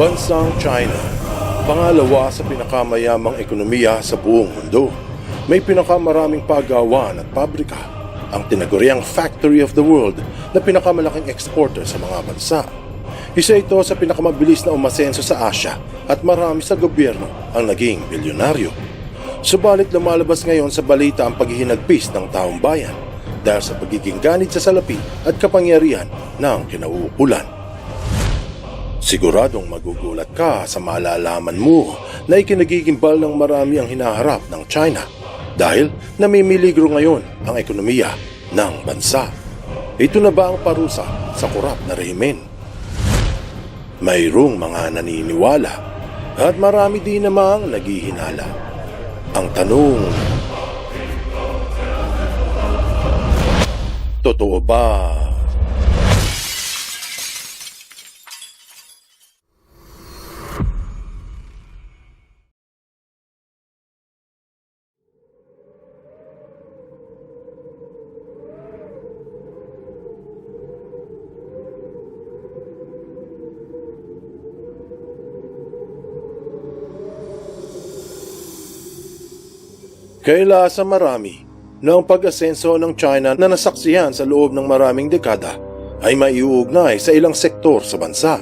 Bansang China, pangalawa sa pinakamayamang ekonomiya sa buong mundo. May pinakamaraming pagawan at pabrika, ang tinaguriang Factory of the World na pinakamalaking exporter sa mga bansa. Isa ito sa pinakamabilis na umasenso sa Asya at marami sa gobyerno ang naging bilyonaryo. Subalit lumalabas ngayon sa balita ang paghihinagpis ng taong bayan dahil sa pagiging ganit sa salapi at kapangyarihan ng kinauukulan. Siguradong magugulat ka sa malalaman mo na ikinagigimbal ng marami ang hinaharap ng China dahil namimiligro ngayon ang ekonomiya ng bansa. Ito na ba ang parusa sa korap na rehimen? Mayroong mga naniniwala at marami din namang naghihinala. Ang tanong, totoo ba Kaila sa marami na ang pag-asenso ng China na nasaksiyan sa loob ng maraming dekada ay maiuugnay sa ilang sektor sa bansa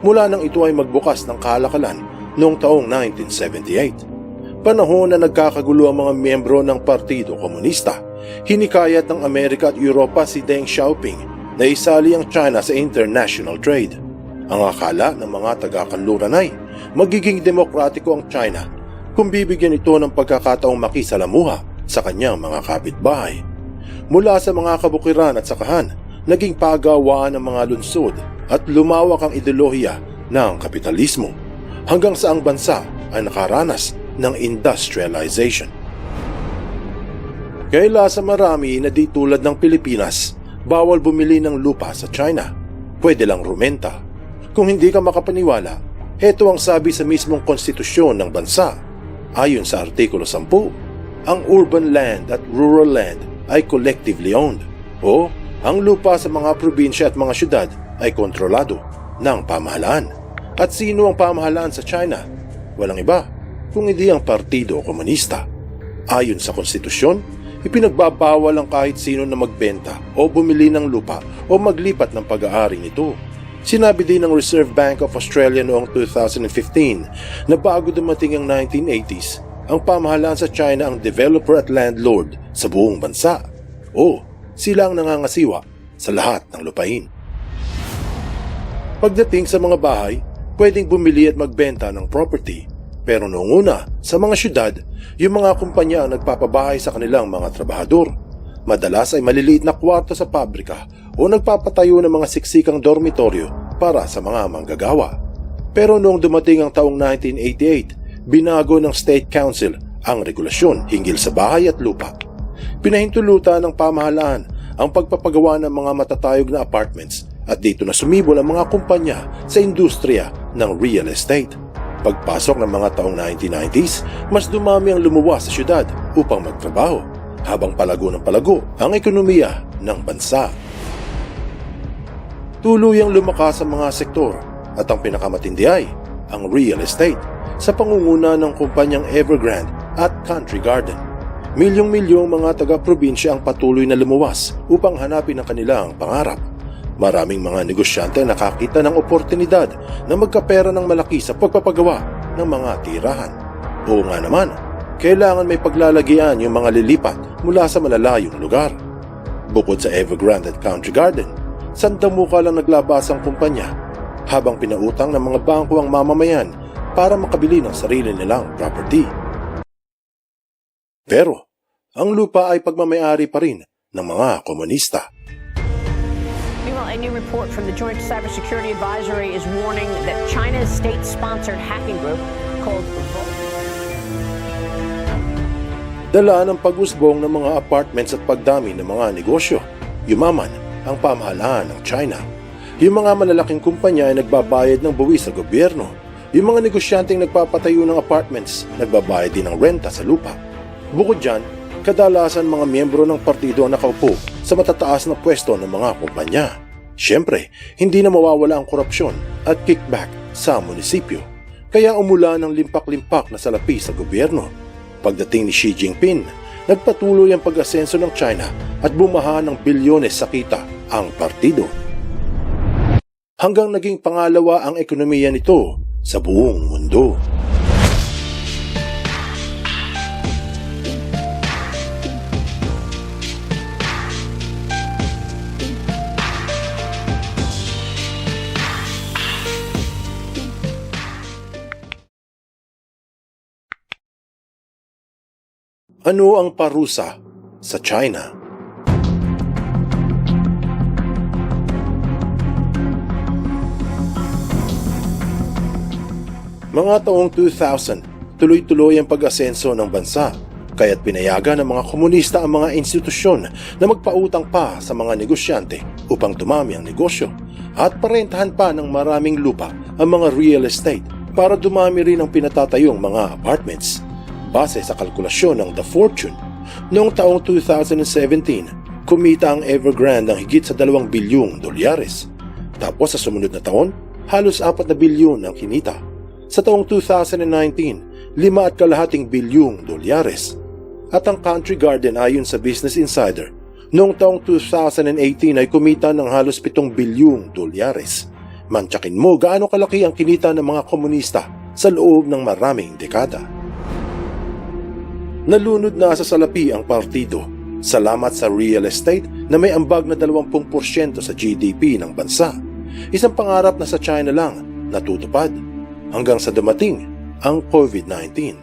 mula nang ito ay magbukas ng kalakalan noong taong 1978. Panahon na nagkakagulo ang mga miyembro ng Partido Komunista. Hinikayat ng Amerika at Europa si Deng Xiaoping na isali ang China sa international trade. Ang akala ng mga taga-kanluran ay magiging demokratiko ang China kung bibigyan ito ng pagkakataong makisalamuha sa kanyang mga kapitbahay. Mula sa mga kabukiran at sakahan, naging pagawaan ng mga lunsod at lumawak ang ideolohiya ng kapitalismo hanggang sa ang bansa ay nakaranas ng industrialization. Kaila sa marami na di tulad ng Pilipinas, bawal bumili ng lupa sa China. Pwede lang rumenta. Kung hindi ka makapaniwala, heto ang sabi sa mismong konstitusyon ng bansa. Ayon sa Artikulo 10, ang urban land at rural land ay collectively owned o ang lupa sa mga probinsya at mga syudad ay kontrolado ng pamahalaan. At sino ang pamahalaan sa China? Walang iba, kung hindi ang Partido Komunista. Ayon sa konstitusyon, ipinagbabawal ang kahit sino na magbenta o bumili ng lupa o maglipat ng pag-aari nito. Sinabi din ng Reserve Bank of Australia noong 2015 na bago dumating ang 1980s, ang pamahalaan sa China ang developer at landlord sa buong bansa. O, sila ang nangangasiwa sa lahat ng lupain. Pagdating sa mga bahay, pwedeng bumili at magbenta ng property. Pero noong una, sa mga syudad, yung mga kumpanya ang nagpapabahay sa kanilang mga trabahador. Madalas ay maliliit na kwarto sa pabrika o nagpapatayo ng mga siksikang dormitoryo para sa mga manggagawa. Pero noong dumating ang taong 1988, binago ng State Council ang regulasyon hinggil sa bahay at lupa. Pinahintulutan ng pamahalaan ang pagpapagawa ng mga matatayog na apartments at dito na sumibol ang mga kumpanya sa industriya ng real estate. Pagpasok ng mga taong 1990s, mas dumami ang lumuwas sa syudad upang magtrabaho habang palago ng palago ang ekonomiya ng bansa. Tuluyang lumakas ang mga sektor at ang pinakamatindi ay ang real estate sa pangunguna ng kumpanyang Evergrande at Country Garden. Milyong-milyong mga taga-probinsya ang patuloy na lumuwas upang hanapin ang kanilang pangarap. Maraming mga negosyante ang nakakita ng oportunidad na magkapera ng malaki sa pagpapagawa ng mga tirahan. Oo nga naman, kailangan may paglalagian yung mga lilipat mula sa malalayong lugar. Bukod sa Evergrande at Country Garden, sandamuka lang naglabas ang kumpanya habang pinautang ng mga bangko ang mamamayan para makabili ng sarili nilang property. Pero, ang lupa ay pagmamayari pa rin ng mga komunista. Meanwhile, a new report from the Joint Cybersecurity Advisory is warning that China's state-sponsored hacking group called Volt Dala ng pag-usbong ng mga apartments at pagdami ng mga negosyo. Yumaman ang pamahalaan ng China. Yung mga malalaking kumpanya ay nagbabayad ng buwis sa gobyerno. Yung mga negosyanteng nagpapatayo ng apartments, nagbabayad din ng renta sa lupa. Bukod dyan, kadalasan mga miyembro ng partido ang nakaupo sa matataas na pwesto ng mga kumpanya. Siyempre, hindi na mawawala ang korupsyon at kickback sa munisipyo. Kaya umula ng limpak-limpak na salapi sa gobyerno. Pagdating ni Xi Jinping, nagpatuloy ang pag-asenso ng China at bumaha ng bilyones sa kita ang partido. Hanggang naging pangalawa ang ekonomiya nito sa buong mundo. Ano ang parusa sa China? Mga taong 2000, tuloy-tuloy ang pag-asenso ng bansa, kaya't pinayagan ng mga komunista ang mga institusyon na magpautang pa sa mga negosyante upang dumami ang negosyo at parentahan pa ng maraming lupa ang mga real estate para dumami rin ang pinatatayong mga apartments. Base sa kalkulasyon ng The Fortune, noong taong 2017, kumita ang Evergrande ng higit sa 2 bilyong dolyares. Tapos sa sumunod na taon, halos 4 na bilyon ang kinita. Sa taong 2019, 5 at kalahating bilyong dolyares. At ang Country Garden ayon sa Business Insider, noong taong 2018 ay kumita ng halos 7 bilyong dolyares. Mantsakin mo gaano kalaki ang kinita ng mga komunista sa loob ng maraming dekada. Nalunod na sa salapi ang partido salamat sa real estate na may ambag na 20% sa GDP ng bansa. Isang pangarap na sa China lang natutupad hanggang sa dumating ang COVID-19.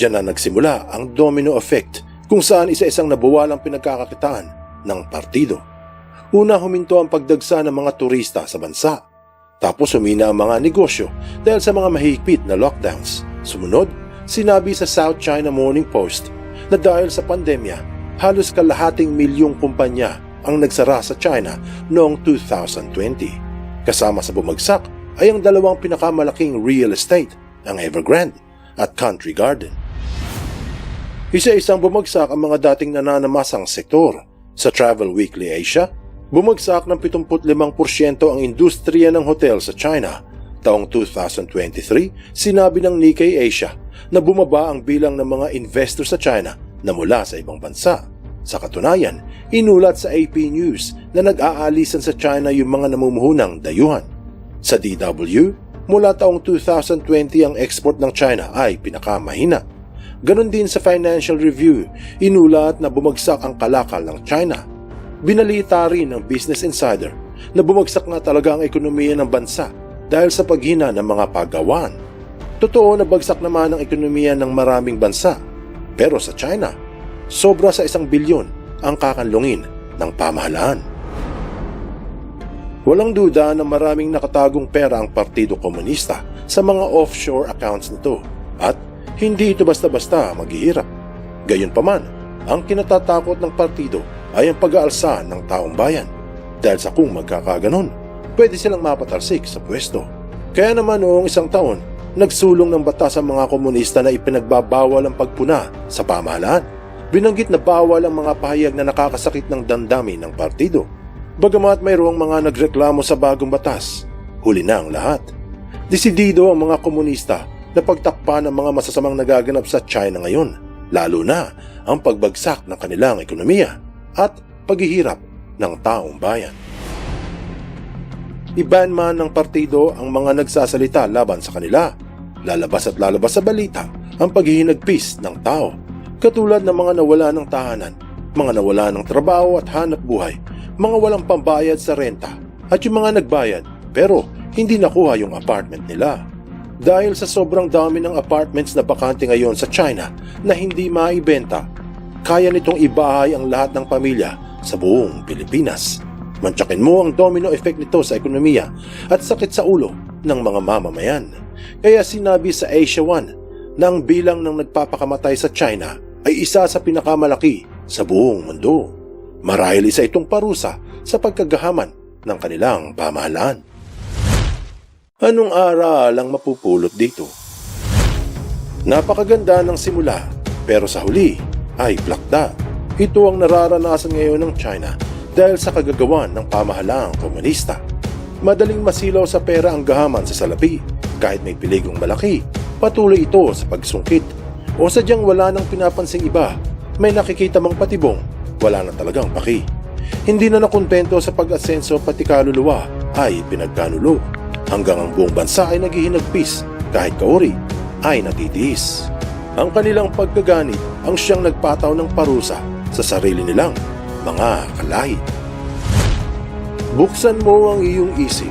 Diyan na nagsimula ang domino effect kung saan isa-isang nabawalang pinagkakakitaan ng partido. Una huminto ang pagdagsa ng mga turista sa bansa. Tapos humina ang mga negosyo dahil sa mga mahigpit na lockdowns. Sumunod, sinabi sa South China Morning Post na dahil sa pandemya, halos kalahating milyong kumpanya ang nagsara sa China noong 2020. Kasama sa bumagsak ay ang dalawang pinakamalaking real estate, ang Evergrande at Country Garden. Isa-isang bumagsak ang mga dating nananamasang sektor. Sa Travel Weekly Asia, bumagsak ng 75% ang industriya ng hotel sa China. Taong 2023, sinabi ng Nikkei Asia na bumaba ang bilang ng mga investor sa China na mula sa ibang bansa. Sa katunayan, inulat sa AP News na nag-aalisan sa China yung mga namumuhunang dayuhan. Sa DW, mula taong 2020 ang export ng China ay pinakamahina. Ganon din sa Financial Review, inulat na bumagsak ang kalakal ng China. Binalita rin ng Business Insider na bumagsak na talaga ang ekonomiya ng bansa dahil sa paghina ng mga paggawan. Totoo na bagsak naman ang ekonomiya ng maraming bansa. Pero sa China, sobra sa isang bilyon ang kakanlungin ng pamahalaan. Walang duda na maraming nakatagong pera ang Partido Komunista sa mga offshore accounts nito at hindi ito basta-basta maghihirap. Gayunpaman, ang kinatatakot ng partido ay ang pag-aalsa ng taong bayan dahil sa kung magkakaganon, pwede silang mapatalsik sa pwesto. Kaya naman noong isang taon, nagsulong ng batas ang mga komunista na ipinagbabawal ang pagpuna sa pamahalaan. Binanggit na bawal ang mga pahayag na nakakasakit ng damdamin ng partido. Bagamat mayroong mga nagreklamo sa bagong batas, huli na ang lahat. Desidido ang mga komunista na pagtakpan ang mga masasamang nagaganap sa China ngayon, lalo na ang pagbagsak ng kanilang ekonomiya at paghihirap ng taong bayan. Iban man ng partido ang mga nagsasalita laban sa kanila. Lalabas at lalabas sa balita ang paghihinagpis ng tao, katulad ng mga nawala ng tahanan, mga nawala ng trabaho at hanap buhay, mga walang pambayad sa renta, at yung mga nagbayad pero hindi nakuha yung apartment nila. Dahil sa sobrang dami ng apartments na bakante ngayon sa China na hindi maibenta, kaya nitong ibahay ang lahat ng pamilya sa buong Pilipinas. Mantsakin mo ang domino effect nito sa ekonomiya at sakit sa ulo ng mga mamamayan. Kaya sinabi sa Asia One na ang bilang ng nagpapakamatay sa China ay isa sa pinakamalaki sa buong mundo. Marahil isa itong parusa sa pagkagahaman ng kanilang pamahalaan. Anong aral ang mapupulot dito? Napakaganda ng simula, pero sa huli ay plakda. Ito ang nararanasan ngayon ng China dahil sa kagagawan ng pamahalaang komunista. Madaling masilaw sa pera ang gahaman sa salapi Kahit may peligong malaki, patuloy ito sa pagsungkit. O sadyang wala nang pinapansing iba, may nakikita mang patibong, wala na talagang paki. Hindi na nakontento sa pag-asenso pati kaluluwa ay pinagkanulo. Hanggang ang buong bansa ay naghihinagpis kahit kauri ay natitiis. Ang kanilang pagkaganit ang siyang nagpataw ng parusa sa sarili nilang mga kalahit. Buksan mo ang iyong isip